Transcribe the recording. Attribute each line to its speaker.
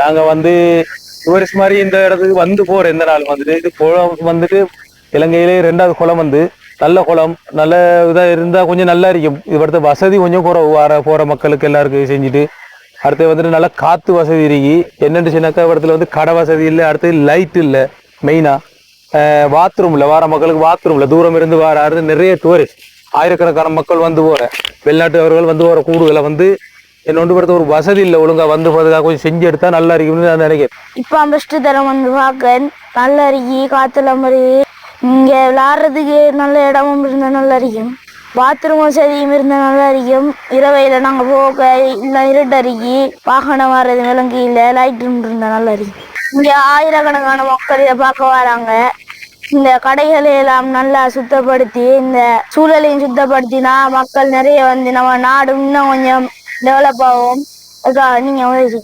Speaker 1: நாங்க வந்து டூரிஸ்ட் மாதிரி இந்த இடத்துக்கு வந்து போற எந்த நாள் வந்துட்டு. இது குளம் வந்துட்டு இலங்கையிலே ரெண்டாவது குளம் வந்து. நல்ல குளம் நல்ல இதாக இருந்தால் கொஞ்சம் நல்லா இருக்கும். இது அடுத்த வசதி கொஞ்சம் குறைவு வர போகிற மக்களுக்கு எல்லாருக்கும் செஞ்சுட்டு. அடுத்து வந்துட்டு நல்லா காற்று வசதி இருக்கு. என்னென்னு சொன்னாக்கா இடத்துல வந்து கடை வசதி இல்லை அடுத்து லைட் இல்லை மெயினாக பாத்ரூம் இல்லை வார மக்களுக்கு பாத்ரூம் இல்லை. தூரம் இருந்து வர நிறைய டூரிஸ்ட் ஆயிரக்கணக்கான மக்கள் வந்து போகிற வெளிநாட்டவர்கள் வந்து போகிற கூடுதலை வந்து என்னொன்று படுத்த ஒரு வசதி இல்லை ஒழுங்கா வந்து போறதுக்காக கொஞ்சம் செஞ்சு எடுத்தா நல்லா இருக்கும்னு நான் நினைக்கிறேன்.
Speaker 2: இப்போ பெஸ்ட் தரம் வந்து பார்க்க நல்லா இருக்கி காத்துல மாதிரி இங்க விளாட்றதுக்கு நல்ல இடமும் இருந்தா நல்லா இருக்கும். பாத்ரூம் வசதியும் இருந்தா நல்லா இருக்கும். இரவையில நாங்க போக இல்லை இருட்டருக்கி வாகனம் வர்றது விலங்கு இல்லை லைட் இருந்தா நல்லா இருக்கும். இங்க ஆயிரக்கணக்கான மக்கள் இதை பார்க்க வராங்க. இந்த கடைகளை எல்லாம் நல்லா சுத்தப்படுத்தி இந்த சூழலையும் சுத்தப்படுத்தினா மக்கள் நிறைய வந்து நம்ம நாடு இன்னும் கொஞ்சம் Leola é Galinha Ezi.